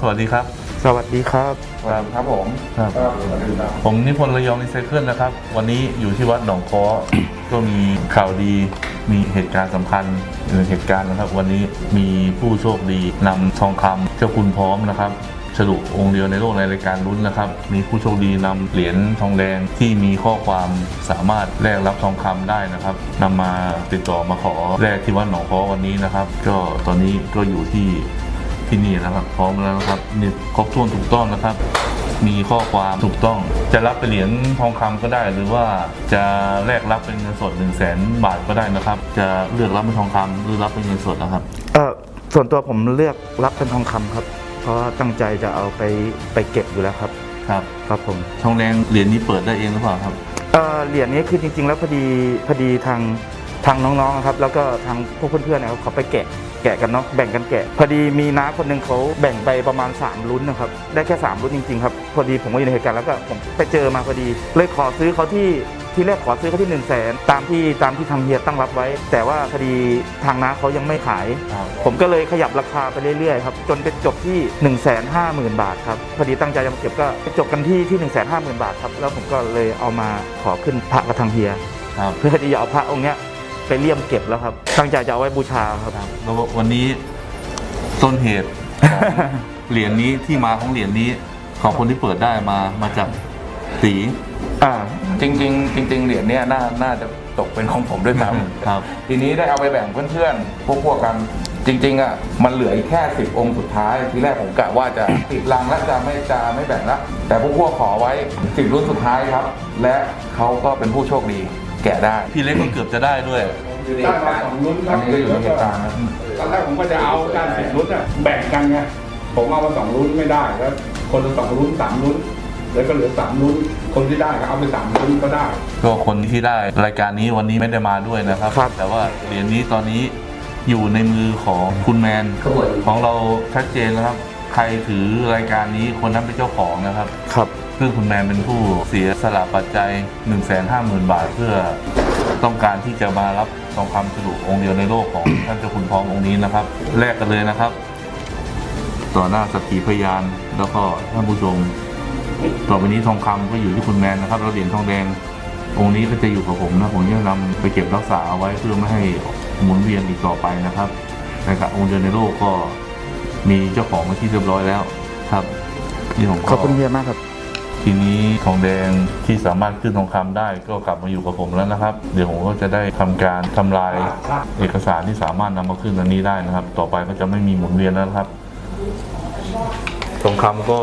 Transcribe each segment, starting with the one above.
สวัสดีครับ สวัสดีครับ ครับครับผมครับ ผมนิพนธ์ระยองรีไซเคิลนะครับ วันนี้อยู่ที่วัดหนองค้อ ก็มีข่าวดีมีเหตุการณ์สำคัญหนึ่งเหตุการณ์นะครับ วันนี้มีผู้โชคดีนำทองคำเจ้าคุณพร้อมนะครับฉลุองค์เดียวในโลกในรายการลุ้นนะครับ มีผู้โชคดีนำเหรียญทองแดงที่มีข้อความสามารถแลกรับทองคำได้นะครับนำมาติดต่อมาขอแลกที่วัดหนองค้อวันนี้นะครับ ก็ตอนนี้ก็อยู่ที่ ที่นี่นะครับ พร้อมแล้วนะครับนี่ครบถ้วนถูกต้องนะครับ มีข้อความถูกต้อง จะรับเป็นเหรียญทองคำก็ได้ หรือว่าจะแลกรับเป็นเงินสด1นึ่งแสนบาทก็ได้นะครับ จะเลือกรับเป็นทองคำหรือรับเป็นเงินสดนะครับเออส่วนตัวผมเลือกรับเป็นทองคำครับ เพราะว่าตั้งใจจะเอาไปไปเก็บอยู่แล้วครับครับครับผมทองแดงเหรียญนี้เปิดได้เองหรือเปล่าครับเออเหรียญนี้คือจริง ๆ แล้วพอดีพอดีทางทางน้องๆนะครับ แล้วก็ทางพวกเพื่อนๆนะครับเขาไปแกะ แกะกันเนาะแบ่งกันแกะ พอดีมีน้าคนหนึ่งเขาแบ่งไปประมาณ 3 ลุ้นนะครับ ได้แค่ 3 ลุ้นจริงๆครับพอดีผมก็อยู่ในเหตุการณ์แล้วก็ผมไปเจอมาพอดี เลยขอซื้อเขาที่ที่แรกขอซื้อเขาที่1นึ่งแสนตามที่ตามที่ทางเฮียตั้งรับไว้ แต่ว่าพอดีทางน้าเขายังไม่ขายครับผมก็เลยขยับราคาไปเรื่อยๆครับจนไปจบที่1 5 0 0 0 0บาทครับพอดีตั้งใจจะมาเก็บก็ไปจบกันที่ที่1 5 0 0 0 0บาทครับแล้วผมก็เลยเอามาขอขึ้นพระกระทังเฮียครับเพื่อที่จะเอาพระองค์เนี้ย ไปเลี่ยมเก็บแล้วครับตั้งใจจะเอาไว้บูชาครับแล้ววันนี้ต้นเหตุของเหรียญนี้ที่มาของเหรียญนี้ของคนที่เปิดได้มามาจากตีอ่าจริงๆจริงๆเหรียญเนี้ยน่าน่าจะตกเป็นของผมด้วยซ้ำครับ ทีนี้ได้เอาไปแบ่งเพื่อนๆพวกพวกๆกันจริง ๆอะมันเหลืออีกแค่10องค์สุดท้ายทีแรกผมกะว่าจะติดลังแล้วจะไม่จะไม่แบ่งละแต่พวกพวกๆขอไว้10รุ่นสุดท้ายครับ และเขาก็เป็นผู้โชคดี แกะได้ พี่เล็กก็เกือบจะได้ด้วยได้มาสองลุ้นคอัรันบนี้ก็อยู่ในเหตุการณ์นะ ตอนแรกผมก็จะเอาด้านสิบลุ้นอะแบ่งกันไงผมเอามาสองลุ้นไม่ได้แล้วคนละสองลุ้นสามลุ้นแล้วก็เหลือสามลุ้นคนที่ได้ก็เอาไปสามลุ้นก็ได้ ก็คนที่ได้รายการนี้วันนี้ไม่ได้มาด้วยนะครับ ครับ แต่ว่าเหรียญนี้ตอนนี้อยู่ในมือของคุณแมนของเราชัดเจนนะครับ ใครถือรายการนี้คนนั้นเป็นเจ้าของนะครับ ครับ ซึ่งคุณแมนเป็นผู้เสียสละปัจจัย 1 5 0 0 0 0 บาท เพื่อต้องการที่จะมารับทองคำฉลุองค์เดียวในโลกของ ท่านเจ้าคุณทององค์นี้นะครับแลกกันเลยนะครับ ต่อหน้าสักขีพยานแล้วก็ท่านผู้ชมต่อไปนี้ทองคำก็อยู่ที่คุณแมนนะครับแล้วเหรียญทองแดงองค์นี้ก็จะอยู่กับผมนะผมจะนำไปเก็บรักษาเอาไว้เพื่อไม่ให้หมุนเวียนอีกต่อไปนะครับนะครับองค์เดียวในโลกก็ มีเจ้าของมาที่เรียบร้อยแล้วครับนี่ผมก็ขอบคุณเฮียมากครับ ทีนี้ทองแดงที่สามารถขึ้นทองคำได้ก็กลับมาอยู่กับผมแล้วนะครับ เดี๋ยวผมก็จะได้ทำการทำลายเอกสารที่สามารถนำมาขึ้นอันนี้ได้นะครับ ต่อไปก็จะไม่มีหมุนเวียนแล้วนะครับ ทองคำก็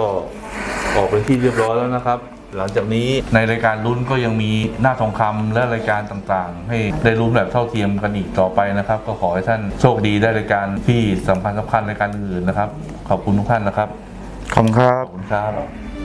ออกเป็นที่เรียบร้อยแล้วนะครับ หลังจากนี้ในรายการลุ้นก็ยังมีหน้าทองคำและรายการต่างๆ ให้ได้ลุ้นแบบเท่าเทียมกันอีกต่อไปนะครับ ก็ขอให้ท่านโชคดีได้รายการที่สำคัญสำคัญรายการอื่นๆนะครับ ขอบคุณทุกท่านนะครับขอบคุณครัขบอบคุณครับ